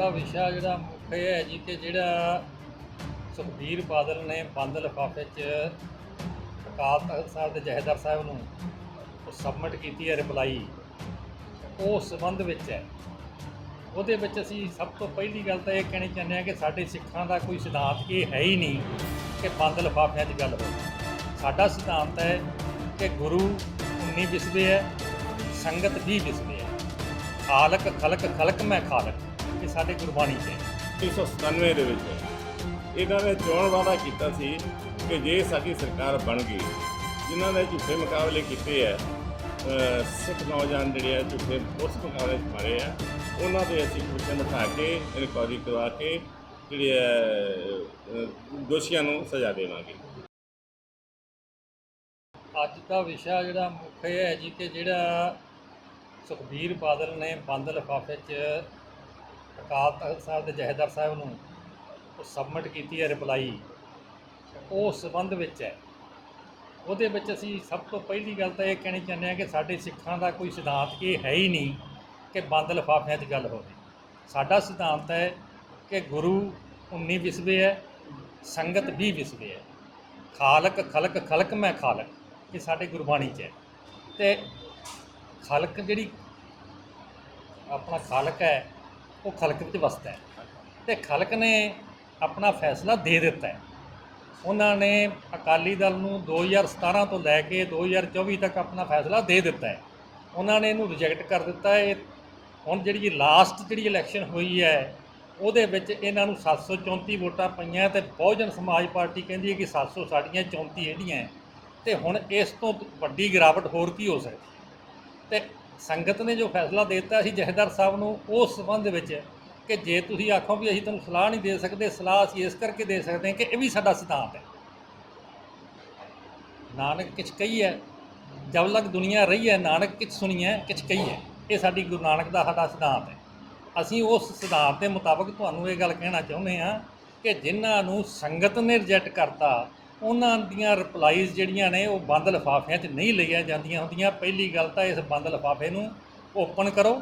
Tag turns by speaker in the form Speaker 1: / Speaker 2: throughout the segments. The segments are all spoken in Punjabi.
Speaker 1: ਦਾ ਵਿਸ਼ਾ ਜਿਹੜਾ ਮੁੱਖ ਇਹ ਹੈ ਜੀ ਕਿ ਜਿਹੜਾ ਸੁਖਬੀਰ ਬਾਦਲ ਨੇ ਬੰਦ ਲਿਫਾਫੇ 'ਚ ਅਕਾਲ ਤਖਤ ਸਾਹਿਬ ਦੇ ਜਹੇਦਾਰ ਸਾਹਿਬ ਨੂੰ ਸਬਮਿਟ ਕੀਤੀ ਹੈ ਰਿਪਲਾਈ ਉਹ ਸੰਬੰਧ ਵਿੱਚ ਹੈ। ਉਹਦੇ ਵਿੱਚ ਅਸੀਂ ਸਭ ਤੋਂ ਪਹਿਲੀ ਗੱਲ ਤਾਂ ਇਹ ਕਹਿਣੀ ਚਾਹੁੰਦੇ ਹਾਂ ਕਿ ਸਾਡੇ ਸਿੱਖਾਂ ਦਾ ਕੋਈ ਸਿਧਾਂਤ ਇਹ ਹੈ ਹੀ ਨਹੀਂ ਕਿ ਬੰਦ ਲਿਫਾਫਿਆਂ 'ਚ ਗੱਲ ਹੋਵੇ। ਸਾਡਾ ਸਿਧਾਂਤ ਹੈ ਕਿ ਗੁਰੂ 19 ਵਿਸਦੇ ਹੈ, ਸੰਗਤ 20 ਵਿਸਦੇ ਹੈ। ਖਾਲਕ, ਖਲਕ ਖਲਕ ਮੈਂ ਖਾਲਕ। ਇਹ ਸਾਡੇ ਗੁਰਬਾਣੀ 'ਚ ਹੈ।
Speaker 2: 1997 ਦੇ ਵਿੱਚ ਇਹਨਾਂ ਨੇ ਚੋਣ ਵਾਅਦਾ ਕੀਤਾ ਸੀ ਕਿ ਜੇ ਸਾਡੀ ਸਰਕਾਰ ਬਣ ਗਈ ਜਿਨ੍ਹਾਂ ਨੇ ਝੂਠੇ ਮੁਕਾਬਲੇ ਕੀਤੇ ਆ ਸਿੱਖ ਨੌਜਵਾਨ ਜਿਹੜੇ ਆ ਝੂਠੇ ਉਸ ਮੁਕਾਬਲੇ 'ਚ ਮਾਰੇ ਆ ਉਹਨਾਂ ਦੇ ਅਸੀਂ ਕੁਰਸੀਆਂ ਬਿਠਾ ਕੇ ਇਨਕੁਆਇਰੀ ਕਰਵਾ ਕੇ ਜਿਹੜੇ ਦੋਸ਼ੀਆਂ ਨੂੰ ਸਜ਼ਾ ਦੇਵਾਂਗੇ।
Speaker 1: ਅੱਜ ਦਾ ਵਿਸ਼ਾ ਜਿਹੜਾ ਮੁੱਖ ਹੈ ਜੀ ਕਿ ਜਿਹੜਾ ਸੁਖਬੀਰ ਬਾਦਲ ਨੇ ਬੰਦ ਲਿਫਾਫੇ 'ਚ ਅਕਾਲ ਤਖਤ ਸਾਹਿਬ ਦੇ ਜਹੇਦਾਰ ਸਾਹਿਬ ਨੂੰ ਸਬਮਿਟ ਕੀਤੀ ਹੈ ਰਿਪਲਾਈ ਉਹ ਸੰਬੰਧ ਵਿੱਚ ਹੈ। ਉਹਦੇ ਵਿੱਚ ਅਸੀਂ ਸਭ ਤੋਂ ਪਹਿਲੀ ਗੱਲ ਤਾਂ ਇਹ ਕਹਿਣੀ ਚਾਹੁੰਦੇ ਹਾਂ ਕਿ ਸਾਡੇ ਸਿੱਖਾਂ ਦਾ ਕੋਈ ਸਿਧਾਂਤ ਇਹ ਹੈ ਹੀ ਨਹੀਂ ਕਿ ਬੰਦ ਲਿਫਾਫਿਆਂ 'ਚ ਗੱਲ ਹੋਵੇ। ਸਾਡਾ ਸਿਧਾਂਤ ਹੈ ਕਿ ਗੁਰੂ 19 ਵਿਸਵੇ ਹੈ, ਸੰਗਤ 20 ਵਿਸਵੇ ਹੈ। ਖਾਲਕ, ਖਲਕ ਖਲਕ ਮੈਂ ਖਾਲਕ, ਇਹ ਸਾਡੇ ਗੁਰਬਾਣੀ 'ਚ ਹੈ। ਤੇ ਖਲਕ ਜਿਹੜੀ ਆਪਣਾ ਖਾਲਕ ਹੈ ਉਹ ਖਲਕ ਵਿੱਚ ਵਸਦਾ ਹੈ। ਤੇ ਖਲਕ ਨੇ ਆਪਣਾ ਫੈਸਲਾ ਦੇ ਦਿੱਤਾ ਹੈ। ਉਹਨਾਂ ਨੇ ਅਕਾਲੀ ਦਲ ਨੂੰ 2017 ਤੋਂ ਲੈ ਕੇ 2024 ਤੱਕ ਆਪਣਾ ਫੈਸਲਾ ਦੇ ਦਿੱਤਾ ਹੈ। ਉਹਨਾਂ ਨੇ ਇਹਨੂੰ ਰਿਜੈਕਟ ਕਰ ਦਿੱਤਾ ਹੈ। ਹੁਣ ਜਿਹੜੀ ਲਾਸਟ ਜਿਹੜੀ ਇਲੈਕਸ਼ਨ ਹੋਈ ਹੈ, ਉਹਦੇ ਵਿੱਚ ਇਹਨਾਂ ਨੂੰ 734 ਵੋਟਾਂ ਪਈਆਂ ਤੇ ਬਹੁਜਨ ਸਮਾਜ ਪਾਰਟੀ ਕਹਿੰਦੀ ਹੈ ਕਿ 700 ਸਾਡੀਆਂ 34 ਇਹਦੀਆਂ ਹੈ। ਤੇ ਹੁਣ ਇਸ ਤੋਂ ਵੱਡੀ ਗਿਰਾਵਟ ਹੋਰ ਕੀ ਹੋ ਸਕਦੀ ਤੇ ਸੰਗਤ ਨੇ ਜੋ ਫੈਸਲਾ ਦੇ ਦਿੱਤਾ ਸੀ ਜਹੇਦਾਰ ਸਾਹਿਬ ਨੂੰ, ਉਸ ਸੰਬੰਧ ਵਿੱਚ ਕਿ ਜੇ ਤੁਸੀਂ ਆਖੋ ਵੀ ਅਸੀਂ ਤੁਹਾਨੂੰ ਸਲਾਹ ਨਹੀਂ ਦੇ ਸਕਦੇ, ਸਲਾਹ ਅਸੀਂ ਇਸ ਕਰਕੇ ਦੇ ਸਕਦੇ ਹਾਂ ਕਿ ਇਹ ਵੀ ਸਾਡਾ ਸਿਧਾਂਤ ਹੈ। ਨਾਨਕ ਕਿਛ ਕਹੀ ਹੈ, ਜਬ ਲਗ ਦੁਨੀਆ ਰਹੀ ਹੈ, ਨਾਨਕ ਕਿਛ ਸੁਣੀ ਹੈ, ਕਿਛ ਕਹੀ ਹੈ। ਇਹ ਸਾਡੀ ਗੁਰੂ ਨਾਨਕ ਦਾ ਸਾਡਾ ਸਿਧਾਂਤ ਹੈ। ਅਸੀਂ ਉਸ ਸਿਧਾਂਤ ਦੇ ਮੁਤਾਬਕ ਤੁਹਾਨੂੰ ਇਹ ਗੱਲ ਕਹਿਣਾ ਚਾਹੁੰਦੇ ਹਾਂ ਕਿ ਜਿਨ੍ਹਾਂ ਨੂੰ ਸੰਗਤ ਨੇ ਰਿਜੈਕਟ ਕਰਤਾ ਉਹਨਾਂ ਦੀਆਂ ਰਿਪਲਾਈਜ਼ ਜਿਹੜੀਆਂ ਨੇ ਉਹ ਬੰਦ ਲਿਫਾਫਿਆਂ 'ਚ ਨਹੀਂ ਲਈਆਂ ਜਾਂਦੀਆਂ ਹੁੰਦੀਆਂ। ਪਹਿਲੀ ਗੱਲ ਤਾਂ ਇਸ ਬੰਦ ਲਿਫਾਫੇ ਨੂੰ ਓਪਨ ਕਰੋ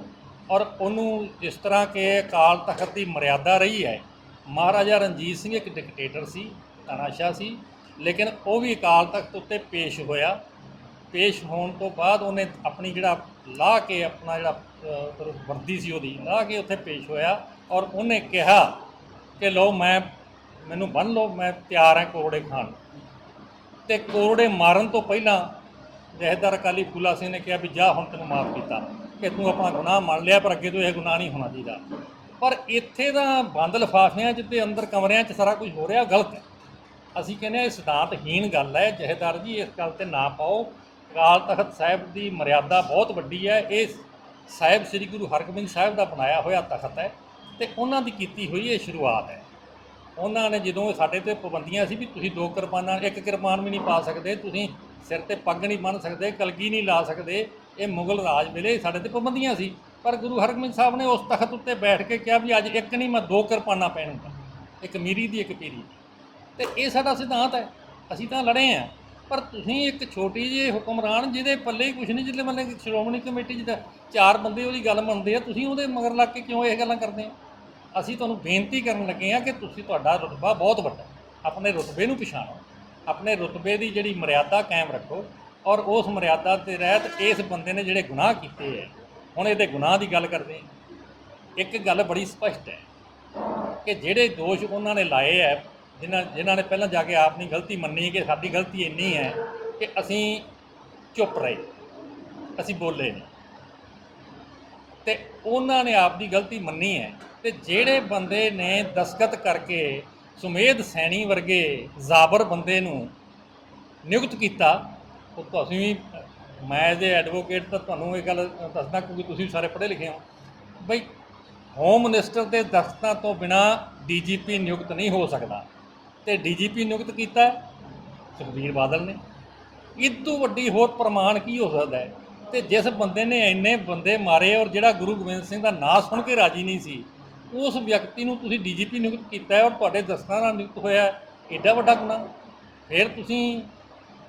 Speaker 1: ਔਰ ਉਹਨੂੰ ਜਿਸ ਤਰ੍ਹਾਂ ਕਿ ਅਕਾਲ ਤਖਤ ਦੀ ਮਰਿਆਦਾ ਰਹੀ ਹੈ, ਮਹਾਰਾਜਾ ਰਣਜੀਤ ਸਿੰਘ ਇੱਕ ਡਿਕਟੇਟਰ ਸੀ, ਤਾਨਾਸ਼ਾਹ ਸੀ, ਲੇਕਿਨ ਉਹ ਵੀ ਅਕਾਲ ਤਖਤ ਉੱਤੇ ਪੇਸ਼ ਹੋਇਆ। ਪੇਸ਼ ਹੋਣ ਤੋਂ ਬਾਅਦ ਉਹਨੇ ਆਪਣੀ ਜਿਹੜਾ ਲਾਹ ਕੇ ਆਪਣਾ ਜਿਹੜਾ ਵਰਦੀ ਸੀ ਉਹਦੀ, ਲਾਹ ਕੇ ਉੱਥੇ ਪੇਸ਼ ਹੋਇਆ ਔਰ ਉਹਨੇ ਕਿਹਾ ਕਿ ਲਓ ਮੈਂ, ਮੈਨੂੰ ਬੰਨ ਲਓ, ਮੈਂ ਤਿਆਰ ਹਾਂ ਕੋਰੜੇ ਖਾਣ। ਤੇ ਕੋਰੜੇ ਮਾਰਨ ਤੋਂ ਪਹਿਲਾਂ ਜਹੇਦਾਰ ਅਕਾਲੀ ਫੂਲਾ ਸਿੰਘ ਨੇ ਕਿਹਾ ਵੀ ਜਾ ਹੁਣ ਤੈਨੂੰ ਮਾਫ ਕੀਤਾ ਕਿ ਤੂੰ ਆਪਣਾ ਗੁਨਾਹ ਮੰਨ ਲਿਆ ਪਰ ਅੱਗੇ ਤੋਂ ਇਹ ਗੁਨਾਹ ਨਹੀਂ ਹੋਣਾ ਚਾਹੀਦਾ। ਪਰ ਇੱਥੇ ਦਾ ਬੰਦ ਲਿਫਾਫਿਆਂ 'ਚ ਤੇ ਅੰਦਰ ਕਮਰਿਆਂ 'ਚ ਸਾਰਾ ਕੁਝ ਹੋ ਰਿਹਾ ਗਲਤ ਹੈ। ਅਸੀਂ ਕਹਿੰਦੇ ਹਾਂ ਇਹ ਸਿਧਾਂਤਹੀਣ ਗੱਲ ਹੈ, ਜਹੇਦਾਰ ਜੀ ਇਸ ਗੱਲ ਤੇ ਨਾ ਪਾਓ। ਅਕਾਲ ਤਖਤ ਸਾਹਿਬ ਦੀ ਮਰਿਆਦਾ ਬਹੁਤ ਵੱਡੀ ਹੈ। ਇਹ ਸਾਹਿਬ ਸ੍ਰੀ ਗੁਰੂ ਹਰਗੋਬਿੰਦ ਸਾਹਿਬ ਦਾ ਬਣਾਇਆ ਹੋਇਆ ਤਖਤ ਹੈ ਤੇ ਉਹਨਾਂ ਦੀ ਕੀਤੀ ਹੋਈ ਇਹ ਸ਼ੁਰੂਆਤ ਹੈ। ਉਹਨਾਂ ਨੇ ਜਦੋਂ ਸਾਡੇ ਤੇ ਪਾਬੰਦੀਆਂ ਸੀ ਵੀ ਤੁਸੀਂ ਦੋ ਕਿਰਪਾਨਾਂ, ਇੱਕ ਕਿਰਪਾਨ ਵੀ ਨਹੀਂ ਪਾ ਸਕਦੇ, ਤੁਸੀਂ ਸਿਰ ਤੇ ਪੱਗ ਨਹੀਂ ਬੰਨ੍ਹ ਸਕਦੇ, ਕਲਗੀ ਨਹੀਂ ਲਾ ਸਕਦੇ, ਇਹ ਮੁਗਲ ਰਾਜ ਵੇਲੇ ਸਾਡੇ ਤੇ ਪਾਬੰਦੀਆਂ ਸੀ। ਪਰ ਗੁਰੂ ਹਰਗੋਬਿੰਦ ਸਾਹਿਬ ਨੇ ਉਸ ਤਖਤ ਉੱਤੇ ਬੈਠ ਕੇ ਕਿਹਾ ਵੀ ਅੱਜ ਇੱਕ ਨਹੀਂ, ਮੈਂ ਦੋ ਕਿਰਪਾਨਾਂ ਪਹਿਨੂੰਗਾ ਇੱਕ ਮੀਰੀ ਦੀ, ਇੱਕ ਪੀਰੀ ਦੀ। ਤੇ ਇਹ ਸਾਡਾ ਸਿਧਾਂਤ ਹੈ, ਅਸੀਂ ਤਾਂ ਲੜੇ ਆ ਪਰ ਤੁਸੀਂ ਇੱਕ ਛੋਟੀ ਜਿਹੀ ਹੁਕਮਰਾਨ, ਜਿਹਦੇ ਪੱਲੇ ਹੀ ਕੁਝ ਨਹੀਂ, ਜਿਹਦੇ ਮਤਲਬ ਸ਼੍ਰੋਮਣੀ ਕਮੇਟੀ ਜਿਹਦਾ ਚਾਰ ਬੰਦੇ ਉਹਦੀ ਗੱਲ ਮੰਨਦੇ ਆ, ਤੁਸੀਂ ਉਹਦੇ ਮਗਰ ਲੱਗ ਕੇ ਕਿਉਂ ਇਹ ਗੱਲਾਂ ਕਰਦੇ ਆ ਅਸੀਂ ਤੁਹਾਨੂੰ ਬੇਨਤੀ ਕਰਨ ਲੱਗੇ ਆ ਕਿ ਤੁਸੀਂ ਤੁਹਾਡਾ ਰੁਤਬਾ ਬਹੁਤ ਵੱਡਾ ਹੈ। ਆਪਣੇ ਰੁਤਬੇ ਨੂੰ ਪਛਾਣੋ। ਆਪਣੇ ਰੁਤਬੇ ਦੀ ਜਿਹੜੀ ਮਰਿਆਦਾ ਕਾਇਮ ਰੱਖੋ ਔਰ ਉਸ ਮਰਿਆਦਾ ਦੇ ਰਹਿਤ ਇਸ ਬੰਦੇ ਨੇ ਜਿਹੜੇ ਗੁਨਾਹ ਕੀਤੇ ਹੈ। ਹੁਣ ਇਹਦੇ ਗੁਨਾਹ ਦੀ ਗੱਲ ਕਰਦੇ ਹਾਂ। ਇੱਕ ਗੱਲ ਬੜੀ ਸਪਸ਼ਟ ਹੈ ਕਿ ਜਿਹੜੇ ਦੋਸ਼ ਉਹਨਾਂ ਨੇ ਲਾਏ ਹੈ, ਜਿਨ੍ਹਾਂ ਜਿਨ੍ਹਾਂ ਨੇ ਪਹਿਲਾਂ ਜਾ ਕੇ ਆਪਣੀ ਗਲਤੀ ਮੰਨੀ ਕਿ ਸਾਡੀ ਗਲਤੀ ਇੰਨੀ ਹੈ ਕਿ ਅਸੀਂ ਚੁੱਪ ਰਹੇ। ਅਸੀਂ ਬੋਲੇ ਨਹੀਂ। ਤੇ ਉਹਨਾਂ ਨੇ ਆਪਦੀ ਗਲਤੀ ਮੰਨੀ ਹੈ ਤੇ ਜਿਹੜੇ ਬੰਦੇ ਨੇ ਦਸਖਤ ਕਰਕੇ ਸੁਮੇਧ ਸੈਣੀ ਵਰਗੇ ਜ਼ਾਬਰ ਬੰਦੇ ਨੂੰ ਨਿਯੁਕਤ ਕੀਤਾ, ਉਹ ਤੁਸੀਂ ਵੀ, ਮੈਂ ਐਜ਼ ਐਡਵੋਕੇਟ ਤਾਂ ਤੁਹਾਨੂੰ ਇਹ ਗੱਲ ਦੱਸਦਾ ਕਿਉਂਕਿ ਤੁਸੀਂ ਵੀ ਸਾਰੇ ਪੜ੍ਹੇ ਲਿਖੇ ਹੋ। ਬਈ ਹੋਮ ਮਿਨਿਸਟਰ ਦੇ ਦਸਤਾਂ ਤੋਂ ਬਿਨਾ ਡੀਜੀਪੀ ਨਿਯੁਕਤ ਨਹੀਂ ਹੋ ਸਕਦਾ। ਤੇ ਡੀਜੀਪੀ ਨਿਯੁਕਤ ਕੀਤਾ ਸੁਖਬੀਰ ਬਾਦਲ ਨੇ। ਇਹ ਤੋਂ ਵੱਡੀ ਹੋਰ ਪ੍ਰਮਾਣ ਕੀ ਹੋ ਸਕਦਾ ਹੈ? ਤੇ ਜਿਸ ਬੰਦੇ ਨੇ ਇੰਨੇ ਬੰਦੇ ਮਾਰੇ ਔਰ ਜਿਹੜਾ ਗੁਰੂ ਗੋਬਿੰਦ ਸਿੰਘ ਦਾ ਨਾਂ ਸੁਣ ਕੇ ਰਾਜੀ ਨਹੀਂ ਸੀ ਉਸ ਵਿਅਕਤੀ ਨੂੰ ਤੁਸੀਂ ਡੀਜੀਪੀ ਨਿਯੁਕਤ ਕੀਤਾ ਹੈ ਔਰ ਤੁਹਾਡੇ ਦਸਤਾਂ ਨਾਲ ਨਿਯੁਕਤ ਹੋਇਆ ਹੈ। ਐਡਾ ਵੱਡਾ ਗੁਨਾਹ ਫਿਰ ਤੁਸੀਂ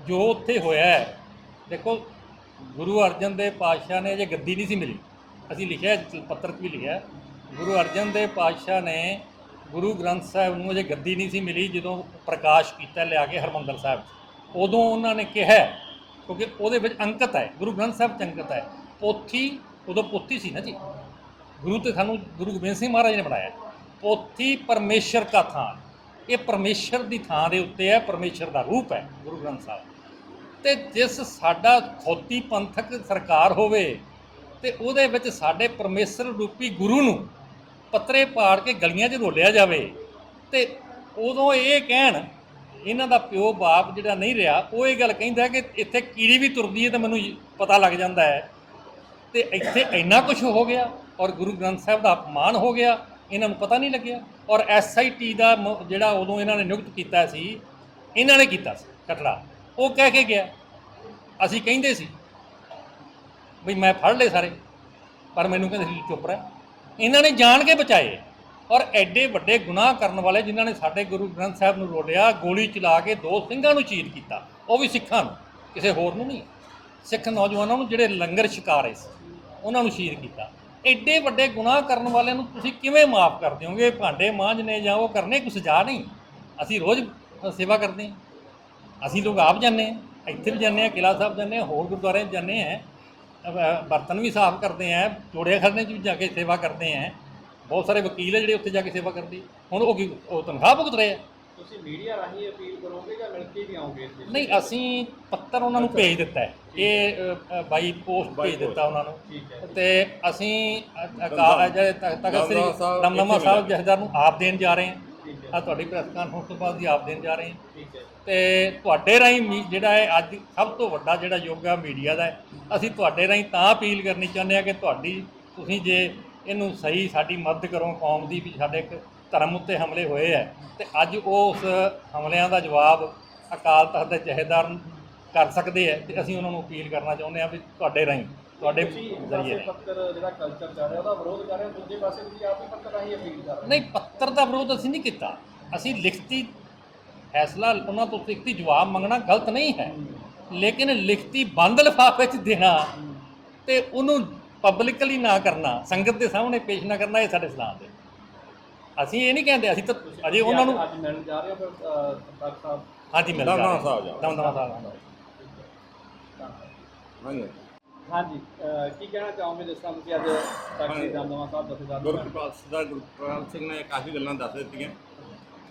Speaker 1: ਜੋ ਉੱਥੇ ਹੋਇਆ ਹੈ, ਦੇਖੋ, ਗੁਰੂ ਅਰਜਨ ਦੇ ਪਾਤਸ਼ਾਹ ਨੇ ਅਜੇ ਗੱਦੀ ਨਹੀਂ ਸੀ ਮਿਲੀ ਅਸੀਂ ਲਿਖਿਆ, ਪੱਤਰ 'ਚ ਵੀ ਲਿਖਿਆ ਗੁਰੂ ਅਰਜਨ ਦੇ ਪਾਤਸ਼ਾਹ ਨੇ ਗੁਰੂ ਗ੍ਰੰਥ ਸਾਹਿਬ ਨੂੰ ਅਜੇ ਗੱਦੀ ਨਹੀਂ ਸੀ ਮਿਲੀ ਜਦੋਂ ਪ੍ਰਕਾਸ਼ ਕੀਤਾ ਲਿਆ ਕੇ ਹਰਮੰਦਰ ਸਾਹਿਬ 'ਚ। ਉਦੋਂ ਉਹਨਾਂ ਨੇ ਕਿਹਾ ਕਿਉਂਕਿ ਉਹਦੇ ਵਿੱਚ ਅੰਕਤ ਹੈ, ਗੁਰੂ ਗ੍ਰੰਥ ਸਾਹਿਬ 'ਚ ਅੰਕਤ ਹੈ ਪੋਥੀ, ਉਦੋਂ ਪੋਥੀ ਸੀ ਨਾ ਜੀ ਗੁਰੂ ਤੇ ਸਾਨੂੰ ਗੁਰੂ ਗੋਬਿੰਦ ਸਿੰਘ ਮਹਾਰਾਜ ਨੇ ਬਣਾਇਆ। ਪੋਥੀ ਪਰਮੇਸ਼ਰ ਕਾ ਥਾਂ ਇਹ ਪਰਮੇਸ਼ਰ ਦੀ ਥਾਂ ਦੇ ਉੱਤੇ ਹੈ, ਪਰਮੇਸ਼ਰ ਦਾ ਰੂਪ ਹੈ, ਗੁਰੂ ਗ੍ਰੰਥ ਸਾਹਿਬ। ਤੇ ਜਿਸ ਸਾਡਾ ਖੋਤੀ ਪੰਥਕ ਸਰਕਾਰ ਹੋਵੇ ਤੇ ਉਹਦੇ ਵਿੱਚ ਸਾਡੇ ਪਰਮੇਸ਼ਰ ਰੂਪੀ ਗੁਰੂ ਨੂੰ ਪੱਤਰੇ ਪਾੜ ਕੇ ਗਲੀਆਂ 'ਚ ਰੋਲਿਆ ਜਾਵੇ ਤੇ ਉਦੋਂ ਇਹ ਕਹਿਣ, ਇਹਨਾਂ ਦਾ ਪਿਓ ਬਾਪ ਜਿਹੜਾ ਨਹੀਂ ਰਿਹਾ, ਉਹ ਇਹ ਗੱਲ ਕਹਿੰਦਾ ਕਿ ਇੱਥੇ ਕੀੜੀ ਵੀ ਤੁਰਦੀ ਹੈ ਤਾਂ ਮੈਨੂੰ ਪਤਾ ਲੱਗ ਜਾਂਦਾ ਹੈ। ਤੇ ਇੱਥੇ ਇੰਨਾ ਕੁਝ ਹੋ ਗਿਆ। ਔਰ ਗੁਰੂ ਗ੍ਰੰਥ ਸਾਹਿਬ ਦਾ ਅਪਮਾਨ ਹੋ ਗਿਆ, ਇਹਨਾਂ ਨੂੰ ਪਤਾ ਨਹੀਂ ਲੱਗਿਆ। ਔਰ ਐਸਆਈਟੀ ਦਾ ਮ- ਜਿਹੜਾ ਉਦੋਂ ਇਹਨਾਂ ਨੇ ਨਿਯੁਕਤ ਕੀਤਾ ਸੀ, ਇਹਨਾਂ ਨੇ ਕੀਤਾ ਸੀ ਕਟੜਾ ਉਹ ਕਹਿ ਕੇ ਗਿਆ, ਅਸੀਂ ਕਹਿੰਦੇ ਸੀ ਵੀ ਮੈਂ ਫੜ ਲਏ ਸਾਰੇ, ਪਰ ਮੈਨੂੰ ਕਹਿੰਦੇ ਸੀ ਚੁੱਪ ਰਹਿ। ਇਹਨਾਂ ਨੇ ਜਾਣ ਕੇ ਬਚਾਏ। ਔਰ ਐਡੇ ਵੱਡੇ ਗੁਨਾਹ ਕਰਨ ਵਾਲੇ ਜਿਨ੍ਹਾਂ ਨੇ ਸਾਡੇ ਗੁਰੂ ਗ੍ਰੰਥ ਸਾਹਿਬ ਨੂੰ ਰੋਲਿਆ, ਗੋਲੀ ਚਲਾ ਕੇ ਦੋ ਸਿੰਘਾਂ ਨੂੰ ਸ਼ਹੀਦ ਕੀਤਾ, ਉਹ ਵੀ ਸਿੱਖਾਂ ਨੂੰ, ਕਿਸੇ ਹੋਰ ਨੂੰ ਨਹੀਂ। ਸਿੱਖ ਨੌਜਵਾਨਾਂ ਨੂੰ ਜਿਹੜੇ ਲੰਗਰ ਛਕਾ ਰਹੇ ਸੀ, ਉਹਨਾਂ ਨੂੰ ਸ਼ਹੀਦ ਕੀਤਾ। ਐਡੇ ਵੱਡੇ ਗੁਨਾਹ ਕਰਨ ਵਾਲਿਆਂ ਨੂੰ ਤੁਸੀਂ ਕਿਵੇਂ ਮਾਫ ਕਰ ਦਿਓਗੇ ਭਾਂਡੇ ਮਾਂਜਨੇ ਜਾਂ ਉਹ ਕਰਨੇ ਕੋਈ ਸਜ਼ਾ ਨਹੀਂ। ਅਸੀਂ ਰੋਜ਼ ਸੇਵਾ ਕਰਦੇ ਹਾਂ। ਅਸੀਂ ਲੋਕ ਆਪ ਜਾਂਦੇ ਹਾਂ, ਇੱਥੇ ਵੀ ਜਾਂਦੇ ਹਾਂ ਕਿਲਾ ਸਾਹਿਬ ਜਾਂਦੇ ਹਾਂ, ਹੋਰ ਗੁਰਦੁਆਰੇ ਜਾਂਦੇ ਹਾਂ। ਬਰਤਨ ਵੀ ਸਾਫ਼ ਕਰਦੇ ਹਾਂ, ਜੋੜਿਆ ਖੜਨੇ 'ਚ ਵੀ ਜਾ ਕੇ ਸੇਵਾ ਕਰਦੇ ਹਾਂ। ਬਹੁਤ ਸਾਰੇ ਵਕੀਲ ਹੈ ਜਿਹੜੇ ਉੱਥੇ ਜਾ ਕੇ ਸੇਵਾ ਕਰਦੇ। ਹੁਣ ਉਹ ਕੀ, ਉਹ ਤਨਖਾਹ ਭੁਗਤ ਰਹੇ ਆ।
Speaker 3: ਤੁਸੀਂ ਮੀਡੀਆ ਰਾਹੀਂ ਅਪੀਲ ਕਰੋਗੇ ਜਾਂ ਮਿਲ ਕੇ ਵੀ ਆਓਗੇ ਇੱਥੇ
Speaker 1: ਨਹੀਂ ਅਸੀਂ ਪੱਤਰ ਉਹਨਾਂ ਨੂੰ ਭੇਜ ਦਿੱਤਾ ਹੈ। ਇਹ ਅ, ਅ, ਬਾਈ ਪੋਸਟ ਭੇਜ ਦਿੱਤਾ ਉਹਨਾਂ ਨੂੰ।
Speaker 3: ਠੀਕ ਹੈ।
Speaker 1: ਤੇ ਅਸੀਂ ਅ- ਜਿਹੜੇ ਤਖਤ ਤਖਤ ਸ੍ਰੀ
Speaker 2: ਦਮਦਮਾ ਸਾਹਿਬ
Speaker 1: ਦਮਦਮਾ ਸਾਹਿਬ। ਜਥੇਦਾਰ ਨੂੰ ਆਪ ਦੇਣ ਜਾ ਰਹੇ ਹਾਂ।
Speaker 3: ਠੀਕ ਹੈ।
Speaker 1: ਆ ਤੁਹਾਡੀ ਪ੍ਰੈਸ ਕਾਨਫਰੰਸ ਤੋਂ ਬਾਅਦ ਜੀ ਆਪ ਦੇਣ ਜਾ ਰਹੇ ਹਾਂ।
Speaker 3: ਠੀਕ ਹੈ।
Speaker 1: ਤੇ ਤੁਹਾਡੇ ਰਾਹੀਂ ਮੀ- ਜਿਹੜਾ ਹੈ ਅੱਜ ਸਭ ਤੋਂ ਵੱਡਾ ਜਿਹੜਾ ਯੁੱਗ ਹੈ ਮੀਡੀਆ ਦਾ ਹੈ ਅਸੀਂ ਤੁਹਾਡੇ ਰਾਹੀਂ ਤਾਂ ਅਪੀਲ ਕਰਨੀ ਚਾਹੁੰਦੇ ਹਾਂ ਕਿ ਤੁਹਾਡੀ ਤੁਸੀਂ ਜੇ ਇਹਨੂੰ ਸਹੀ ਸਾਡੀ ਮਦਦ ਕਰੋ ਕੌਮ ਦੀ ਵੀ ਸਾਡੇ ਇੱਕ ਧਰਮ ਉੱਤੇ ਹਮਲੇ ਹੋਏ ਹੈ ਤੇ ਅੱਜ ਉਸ ਹਮਲਿਆਂ ਦਾ ਜਵਾਬ ਅਕਾਲ ਤਖਤ ਦੇ ਜਹੇਦਾਰ ਕਰ ਸਕਦੇ ਹੈ ਤੇ ਅਸੀਂ ਉਹਨਾਂ ਨੂੰ ਅਪੀਲ ਕਰਨਾ ਚਾਹੁੰਦੇ ਹਾਂ ਵੀ ਤੁਹਾਡੇ ਰਾਹੀਂ ਤੁਹਾਡੇ ਜ਼ਰੀਏ
Speaker 3: ਪੱਤਰ ਜਿਹੜਾ ਕਲਚਰ ਚੱਲ ਰਿਹਾ ਉਹਦਾ ਵਿਰੋਧ ਕਰ ਰਹੇ ਹੋ ਦੂਜੇ ਪਾਸੇ ਤੁਸੀਂ ਆਪ ਹੀ ਪੱਤਰ ਰਾਹੀਂ ਅਪੀਲ ਕਰ ਰਹੇ
Speaker 1: ਨਹੀਂ ਪੱਤਰ ਦਾ ਵਿਰੋਧ ਅਸੀਂ ਨਹੀਂ ਕੀਤਾ। ਅਸੀਂ ਲਿਖਤੀ ਫੈਸਲਾ ਉਹਨਾਂ ਤੋਂ ਲਿਖਤੀ ਜਵਾਬ ਮੰਗਣਾ ਗਲਤ ਨਹੀਂ ਹੈ। ਲੇਕਿਨ ਲਿਖਤੀ ਬੰਦ ਲਿਫਾਫੇ 'ਚ ਦੇਣਾ ਤੇ ਉਹਨੂੰ ਪਬਲਿਕਲੀ ਨਾ ਕਰਨਾ ਸੰਗਤ ਦੇ ਸਾਹਮਣੇ ਪੇਸ਼ ਨਾ ਕਰਨਾ ਇਹ ਸਾਡੇ ਇਸਲਾਮ ਦੇ। ਅਸੀਂ ਇਹ ਨਹੀਂ ਕਹਿੰਦੇ ਅਸੀਂ ਤਾਂ ਅਜੇ ਉਹਨਾਂ ਨੂੰ
Speaker 3: ਅੱਜ ਮਿਲਣ ਜਾ ਰਹੇ ਹੋ ਫਿਰ ਸਰਦਾਰ ਸਾਹਿਬ
Speaker 1: ਹਾਂਜੀ ਮਿਲ ਜਾ
Speaker 2: ਦਮਦਮਾ
Speaker 1: ਰਹੇ।
Speaker 2: ਸਾਹਿਬ ਜਾਓ।
Speaker 1: ਦਮਦਮਾ ਸਾਹਿਬ
Speaker 2: ਹਾਂਜੀ
Speaker 3: ਹਾਂਜੀ ਅਹ, ਕੀ ਕਹਿਣਾ ਚਾਹੋਗੇ ਜਿਸ ਤਰ੍ਹਾਂ ਤੁਸੀਂ ਅੱਜ ਤਖਤੀ ਦਮਦਮਾ ਸਾਹਿਬ ਦਸੇਦਾਰ
Speaker 2: ਗੁਰਕਿਰਪਾਲ ਸਰਦਾਰ ਗੁਰਪਾਲ ਸਿੰਘ ਨੇ ਕਾਫੀ ਗੱਲਾਂ ਦੱਸ ਦਿੱਤੀਆਂ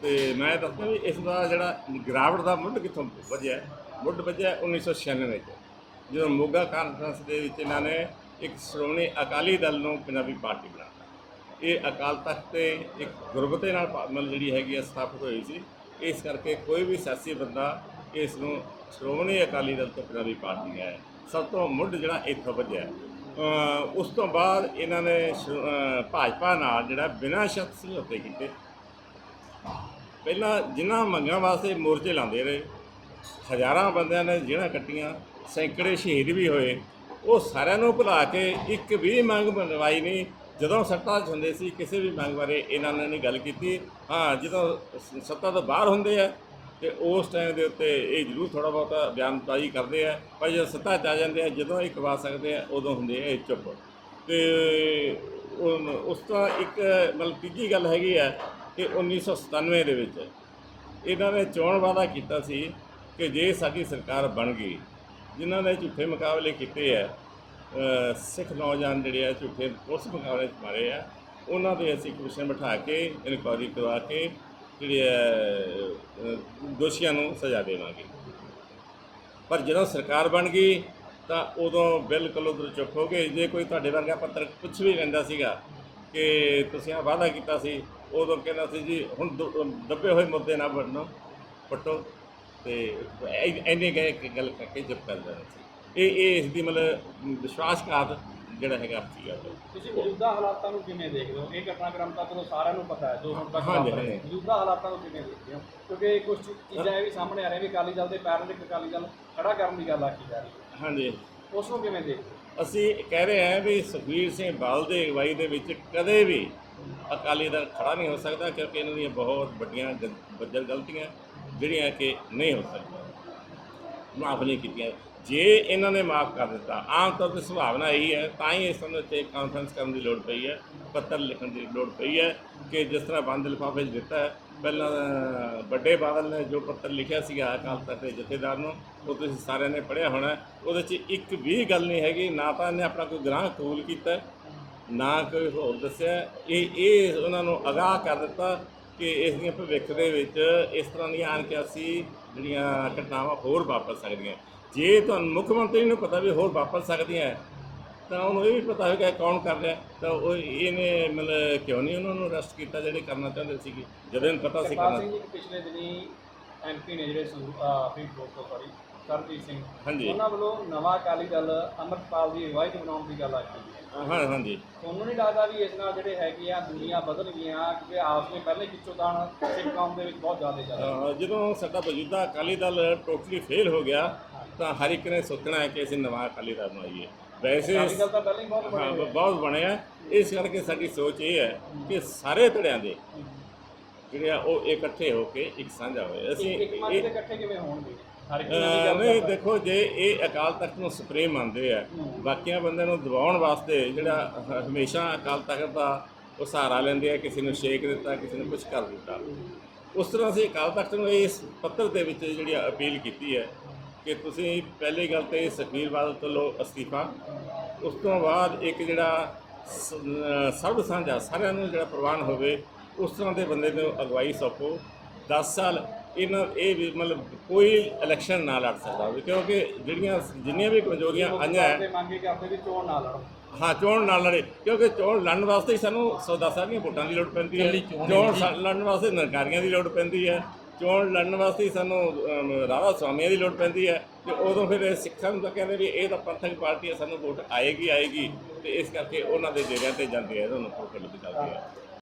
Speaker 2: ਤੇ ਮੈਂ ਦੱਸਦਾ ਵੀ ਇਸ ਦਾ ਜਿਹੜਾ ਗਿਰਾਵਟ ਦਾ ਮੁੱਢ ਕਿੱਥੋਂ ਵੱਜਿਆ? ਮੁੱਢ ਵੱਜਿਆ 1996 ਚ ਜਦੋਂ ਮੋਗਾ ਕਾਨਫਰੰਸ ਦੇ ਵਿੱਚ ਇਹਨਾਂ ਨੇ ਇੱਕ ਸ਼੍ਰੋਮਣੀ ਅਕਾਲੀ ਦਲ ਨੂੰ ਪੰਜਾਬੀ ਪਾਰਟੀ ਬਣਾਇਆ ਇਹ ਅਕਾਲ ਤਖਤ ਤੇ ਇੱਕ ਗੁਰਬਤੇ ਨਾਲ ਮਤਲਬ ਜਿਹੜੀ ਹੈਗੀ ਆ ਸਥਾਪਿਤ ਹੋਈ ਸੀ। ਇਸ ਕਰਕੇ ਕੋਈ ਵੀ ਸਿਆਸੀ ਬੰਦਾ ਇਸ ਨੂੰ ਸ਼੍ਰੋਮਣੀ ਅਕਾਲੀ ਦਲ ਤੋਂ ਪੰਜਾਬੀ ਪਾਰਟੀ ਹੈ। ਸਭ ਤੋਂ ਮੁੱਢ ਜਿਹੜਾ ਇੱਥੋਂ ਵੱਜਿਆ। ਉਸ ਤੋਂ ਬਾਅਦ ਇਹਨਾਂ ਨੇ ਸ਼੍ਰੋ- ਭਾਜਪਾ ਨਾਲ ਜਿਹੜਾ ਬਿਨਾਂ ਸ਼ਰਤ ਸਮਝੌਤੇ ਕੀਤੇ। ਪਹਿਲਾਂ ਜਿਨ੍ਹਾਂ ਮੰਗਾਂ ਵਾਸਤੇ ਮੋਰਚੇ ਲਾਉਂਦੇ ਰਹੇ, ਹਜ਼ਾਰਾਂ ਬੰਦਿਆਂ ਨੇ ਜਿਹੜਾ ਕੱਟੀਆਂ, ਸੈਂਕੜੇ ਸ਼ਹੀਦ ਵੀ ਹੋਏ। ਉਹ ਸਾਰਿਆਂ ਨੂੰ ਭੁਲਾ ਕੇ ਇੱਕ ਵੀ ਮੰਗ ਬਣਵਾਈ ਨਹੀਂ। ਜਦੋਂ ਸੱਤਾ 'ਚ ਹੁੰਦੇ ਸੀ, ਕਿਸੇ ਵੀ ਮੰਗ ਬਾਰੇ ਇਹਨਾਂ ਨੇ ਨਹੀਂ ਗੱਲ ਕੀਤੀ। ਹਾਂ, ਜਦੋਂ ਸ- ਸੱਤਾ ਤੋਂ ਬਾਹਰ ਹੁੰਦੇ ਆ, ਤੇ ਉਸ ਟਾਈਮ ਦੇ ਉੱਤੇ ਇਹ ਜ਼ਰੂਰ ਥੋੜਾ ਬਹੁਤਾ ਬਿਆਨਬਾਜ਼ੀ ਕਰਦੇ ਆ। ਪਰ ਜਦੋਂ ਸੱਤਾ 'ਚ ਆ ਜਾਂਦੇ ਆ, ਜਦੋਂ ਇਹ ਕਵਾ ਸਕਦੇ ਆ, ਉਦੋਂ ਹੁੰਦੇ ਆ ਇਹ ਚੁੱਪ। ਤੇ ਉਨ- ਉਸ ਤੋਂ ਇੱਕ ਮਤਲਬ ਤੀਜੀ ਗੱਲ ਹੈਗੀ ਆ ਕਿ 1997 ਦੇ ਵਿੱਚ ਇਹਨਾਂ ਨੇ ਚੋਣ ਵਾਅਦਾ ਕੀਤਾ ਸੀ ਕਿ ਜੇ ਸਾਡੀ ਸਰਕਾਰ ਬਣ ਗਈ, ਜਿਨ੍ਹਾਂ ਨੇ ਝੂਠੇ ਮੁਕਾਬਲੇ ਕੀਤੇ ਆ ਸਿੱਖ ਨੌਜਵਾਨ ਜਿਹੜੇ ਆ ਝੂਠੇ ਪੁਲਿਸ ਮੁਕਾਬਲੇ 'ਚ ਮਾਰੇ ਆ। ਉਹਨਾਂ ਦੇ ਅਸੀਂ ਕਮਿਸ਼ਨ ਬਿਠਾ ਕੇ ਇਨਕੁਆਇਰੀ ਕਰਵਾ ਕੇ ਜਿਹੜੇ ਆ, ਦੋਸ਼ੀਆਂ ਨੂੰ ਸਜ਼ਾ ਦੇਵਾਂਗੇ। ਪਰ ਜਦੋਂ ਸਰਕਾਰ ਬਣ ਗਈ ਤਾਂ ਉਦੋਂ ਬਿਲਕੁਲ ਉਧਰ ਚੁੱਪ ਹੋ ਗਏ। ਜੇ ਕੋਈ ਤੁਹਾਡੇ ਵਰਗਾ ਪੱਤਰ ਪੁੱਛ ਵੀ ਲੈਂਦਾ ਸੀਗਾ ਕਿ ਤੁਸੀਂ ਆ ਵਾਅਦਾ ਕੀਤਾ ਸੀ ਉਦੋਂ ਕਹਿੰਦਾ ਸੀ ਜੀ ਹੁਣ ਦ- ਦੱਬੇ ਹੋਏ ਮੁੱਦੇ ਨਾ ਵੜਨੋ ਪਟੋ। ਤੇ ਐ- ਐਨੇ ਗਏ ਗੱਲ ਕਰਕੇ ਚੁੱਪ ਕਰ ਜਾਂਦੇ ਸੀ। ਇਹ ਇਹ ਇਸ ਦੀ ਮਤਲਬ ਵਿਸ਼ਵਾਸਘਾਤ ਜਿਹੜਾ ਹੈਗਾ ਸੀਗਾ
Speaker 3: ਤੁਸੀਂ ਮੌਜੂਦਾ ਹਾਲਾਤਾਂ ਨੂੰ ਕਿਵੇਂ ਦੇਖਦੇ ਹੋ? ਇਹ ਘਟਨਾਕ੍ਰਮ ਤਾਂ ਚਲੋ ਸਾਰਿਆਂ ਨੂੰ ਪਤਾ ਹੈ ਜੋ ਹੁਣ ਤੱਕ ਵਾਪਰ। ਰਿਹਾ। ਮੌਜੂਦਾ ਹਾਲਾਤਾਂ ਨੂੰ ਕਿਵੇਂ ਦੇਖਦੇ ਹੋ? ਕਿਉਂਕਿ ਕੁਝ ਚੀਜ਼ਾਂ ਇਹ ਵੀ ਸਾਹਮਣੇ ਆ ਰਹੀਆਂ ਵੀ ਅਕਾਲੀ ਦਲ ਦੇ ਪੈਰਲਲ ਅਕਾਲੀ ਦਲ ਖੜਾ ਕਰਨ ਦੀ ਗੱਲ ਆਖੀ ਜਾ ਰਹੀ ਹੈ।
Speaker 2: ਹਾਂਜੀ।
Speaker 3: ਉਸ ਨੂੰ ਕਿਵੇਂ ਦੇਖਦੇ ਹੋ?
Speaker 2: ਅਸੀਂ ਕਹਿ ਰਹੇ ਹਾਂ ਵੀ ਸੁਖਬੀਰ ਸਿੰਘ ਬਾਦਲ ਦੀ ਅਗਵਾਈ ਦੇ ਵਿੱਚ ਕਦੇ ਵੀ ਅਕਾਲੀ ਦਲ ਖੜਾ ਨਹੀਂ ਹੋ ਸਕਦਾ ਕਿਉਂਕਿ ਇਹਨਾਂ ਦੀਆਂ ਬਹੁਤ ਵੱਡੀਆਂ ਵੱਜਰ ਗਲਤੀਆਂ ਜਿਹੜੀਆਂ ਕਿ ਨਹੀਂ ਹੋ ਸਕਦੀਆਂ। ਮਾਫ ਨਹੀਂ ਕੀਤੀਆਂ ਜੇ ਇਹਨਾਂ ਨੇ ਮਾਫ ਕਰ ਦਿੱਤਾ, ਆਮ ਤੌਰ ਤੇ ਸੁਭਾਵਨਾ ਇਹੀ ਹੈ, ਤਾਂ ਹੀ ਇਸ ਤਰ੍ਹਾਂ ਤੇ ਕਾਨਫਰੰਸ ਕਰਨ ਦੀ ਲੋੜ ਪਈ ਹੈ, ਪੱਤਰ ਲਿਖਣ ਦੀ ਲੋੜ ਪਈ ਹੈ ਕਿ ਜਿਸ ਤਰ੍ਹਾਂ ਬੰਦ ਲਿਫਾਫੇ 'ਚ ਦਿੱਤਾ ਹੈ, ਪਹਿਲਾਂ ਵੱਡੇ ਬਾਦਲ ਨੇ ਜੋ ਪੱਤਰ ਲਿਖਿਆ ਸੀਗਾ ਅਕਾਲ ਤਖਤ ਦੇ ਜਥੇਦਾਰ ਨੂੰ, ਉਹ ਤੁਸੀਂ ਸਾਰਿਆਂ ਨੇ ਪੜ੍ਹਿਆ ਹੋਣਾ ਉਹਦੇ 'ਚ ਇੱਕ ਵੀ ਗੱਲ ਨਹੀਂ ਹੈਗੀ, ਨਾ ਤਾਂ ਇਹਨੇ ਆਪਣਾ ਕੋਈ ਗੁਨਾਹ ਕਬੂਲ ਕੀਤਾ ਨਾ ਕੋਈ ਹੋਰ ਦੱਸਿਆ ਇਹ ਇਹ ਉਹਨਾਂ ਨੂੰ ਅਗਾਹ ਕਰ ਦਿੱਤਾ ਕਿ ਇਸ ਦੀਆਂ ਭਵਿੱਖ ਦੇ ਵਿੱਚ ਇਸ ਤਰ੍ਹਾਂ ਦੀਆਂ ਅਣਕਿਆਸੀ ਜਿਹੜੀਆਂ ਘਟਨਾਵਾਂ ਹੋਰ ਵਾਪਰ ਸਕਦੀਆਂ। ਜੇ ਤੁਹਾਨੂੰ ਮੁੱਖ ਮੰਤਰੀ ਨੂੰ ਪਤਾ ਵੀ ਹੋਰ ਵਾਪਰ ਸਕਦੀਆਂ ਤਾਂ ਉਹਨੂੰ ਇਹ ਵੀ ਪਤਾ ਹੋਵੇਗਾ ਕੌਣ ਕਰ ਰਿਹਾ ਤਾਂ ਉਹ ਇਹਨੇ ਮਤਲਬ ਕਿਉਂ ਨਹੀਂ ਉਹਨਾਂ ਨੂੰ ਅਰੈਸਟ ਕੀਤਾ ਜਿਹੜੇ ਕਰਨਾ ਚਾਹੁੰਦੇ ਸੀਗੇ? ਜਦੋਂ ਇਹਨੂੰ ਪਤਾ ਸੀ ਕਰਨਾ।
Speaker 3: ਸਿੰਘ ਜੀ ਪਿਛਲੇ ਦਿਨੀ ਐਮਪੀ ਨੇ ਜਿਹੜੇ ਫਰੀਦਕੋਟ ਤੋਂ ਸੌਰੀ ਸਰਜੀਤ ਸਿੰਘ
Speaker 2: ਹਾਂਜੀ।
Speaker 3: ਉਹਨਾਂ ਵੱਲੋਂ ਨਵਾਂ ਅਕਾਲੀ ਦਲ ਅੰਮ੍ਰਿਤਪਾਲ ਦੀ 'ਚ ਬਣਾਉਣ ਦੀ ਗੱਲ ਆਖੀ ਹੈ
Speaker 2: ਹਾਂਜੀ।
Speaker 3: ਤੁਹਾਨੂੰ ਨਹੀਂ ਲੱਗਦਾ ਵੀ ਇਸ ਨਾਲ ਜਿਹੜੇ ਹੈਗੇ ਆ ਦੁਨੀਆ ਬਦਲ ਗਈਆਂ ਕਿਉਂਕਿ ਆਪਸ ਵਿੱਚ ਪਹਿਲੇ ਖਿੱਚੋਤਾਣ ਸਿੱਖ ਕੌਮ ਦੇ ਵਿੱਚ ਬਹੁਤ ਜ਼ਿਆਦਾ ਚੱਲ
Speaker 2: ਜਦੋਂ ਸਾਡਾ ਮੌਜੂਦਾ ਅਕਾਲੀ ਦਲ ਟੋਟਲੀ ਫੇਲ ਹੋ ਗਿਆ ਤਾਂ ਹਰ ਇੱਕ ਨੇ ਸੋਚਣਾ ਹੈ ਕਿ ਅਸੀਂ ਨਵਾਂ ਦਲ ਬਣਾਈਏ। ਵੈਸੇ
Speaker 3: ਤਾਂ ਪਹਿਲਾਂ ਹੀ ਬਹੁਤ
Speaker 2: ਹਾਂ ਬਣਿਆ ਇਸ ਕਰਕੇ ਸਾਡੀ ਸੋਚ ਇਹ ਹੈ ਕਿ ਸਾਰੇ ਧੜਿਆਂ ਦੇ ਜਿਹੜੇ ਆ ਉਹ ਇਕੱਠੇ ਹੋ ਕੇ ਇੱਕ ਸਾਂਝਾ ਹੋਏ। ਅਸੀਂ
Speaker 3: ਇੱਕ ਮੰਚ
Speaker 2: ਇਹ-
Speaker 3: ਇਕੱਠੇ ਕਿਵੇਂ ਹੋਣਗੇ? ਹਰ ਇੱਕ
Speaker 2: ਅਹ
Speaker 3: ਦੀ ਗੱਲ
Speaker 2: ਨਹੀਂ
Speaker 3: ਕਰਦਾ।
Speaker 2: ਦੇਖੋ ਜੇ ਇਹ ਅਕਾਲ ਤਖਤ ਨੂੰ ਸੁਪਰੇ ਮੰਨਦੇ ਆ ਬਾਕੀਆਂ ਬੰਦਿਆਂ ਨੂੰ ਦਬਾਉਣ ਵਾਸਤੇ ਜਿਹੜਾ ਹ- ਹਮੇਸ਼ਾ ਅਕਾਲ ਤਖਤ ਦਾ ਉਹ ਸਹਾਰਾ ਲੈਂਦੇ ਆ ਕਿਸੇ ਨੂੰ ਸ਼ੇਕ ਦਿੱਤਾ ਕਿਸੇ ਨੂੰ ਕੁਝ ਕਰ ਦਿੱਤਾ। ਉਸ ਤਰ੍ਹਾਂ ਅਸੀਂ ਅਕਾਲ ਤਖਤ ਨੂੰ ਇਸ ਪੱਤਰ ਦੇ ਵਿੱਚ ਜਿਹੜੀ ਅਪੀਲ ਕੀਤੀ ਹੈ ਕਿ ਤੁਸੀਂ ਪਹਿਲੀ ਗੱਲ ਤੇ ਸੁਖਬੀਰ ਬਾਦਲ ਤੋਂ ਲਓ ਅਸਤੀਫਾ ਉਸ ਤੋਂ ਬਾਅਦ ਇੱਕ ਜਿਹੜਾ ਸ- ਅਹ ਸਰਬ ਸਾਂਝਾ ਸਾਰਿਆਂ ਨੂੰ ਜਿਹੜਾ ਪ੍ਰਵਾਨ ਹੋਵੇ ਉਸ ਤਰ੍ਹਾਂ ਦੇ ਬੰਦੇ ਨੂੰ ਅਗਵਾਈ ਸੌਂਪੋ। 10 ਸਾਲ ਇਹਨਾਂ ਇਹ ਵੀ ਮਤਲਬ ਕੋਈ ਇਲੈਕਸ਼ਨ ਨਾ ਲੜ ਸਕਦਾ ਕਿਉਂਕਿ ਜਿਹੜੀਆਂ ਜਿੰਨੀਆਂ ਵੀ ਕਮਜ਼ੋਰੀਆਂ ਆਈਆਂ ਹੈ
Speaker 3: ਮੰਗੇ ਕਰਦੇ ਵੀ ਚੋਣ ਨਾ ਲੜੋ।
Speaker 2: ਹਾਂ ਚੋਣ ਨਾਲ ਲੜੇ ਕਿਉਂਕਿ ਚੋਣ ਲੜਨ ਵਾਸਤੇ ਹੀ ਸਾਨੂੰ ਸੌਦਾ ਸਾਰੀਆਂ ਵੋਟਾਂ ਦੀ ਲੋੜ ਪੈਂਦੀ ਹੈ।
Speaker 1: ਚੋਣ
Speaker 2: ਲੜਨ ਵਾਸਤੇ ਨਰਕਾਰੀਆਂ ਦੀ ਲੋੜ ਪੈਂਦੀ ਹੈ। ਚੋਣ ਲੜਨ ਵਾਸਤੇ ਸਾਨੂੰ ਰਾਧਾ ਸਵਾਮੀਆਂ ਦੀ ਲੋੜ ਪੈਂਦੀ ਹੈ। ਤੇ ਉਦੋਂ ਫਿਰ ਸਿੱਖਾਂ ਨੂੰ ਤਾਂ ਕਹਿੰਦੇ ਵੀ ਇਹ ਤਾਂ ਪੰਥਕ ਪਾਰਟੀ ਹੈ, ਸਾਨੂੰ ਵੋਟ ਆਏਗੀ ਆਏਗੀ। ਤੇ ਇਸ ਕਰਕੇ ਉਹਨਾਂ ਦੇ ਡੇਰਿਆਂ ਤੇ ਜਾਂਦੇ ਆ, ਇਹਨਾਂ ਨੂੰ ਪ੍ਰੋਫਿਟ ਬਚਾਉਂਦੇ ਆ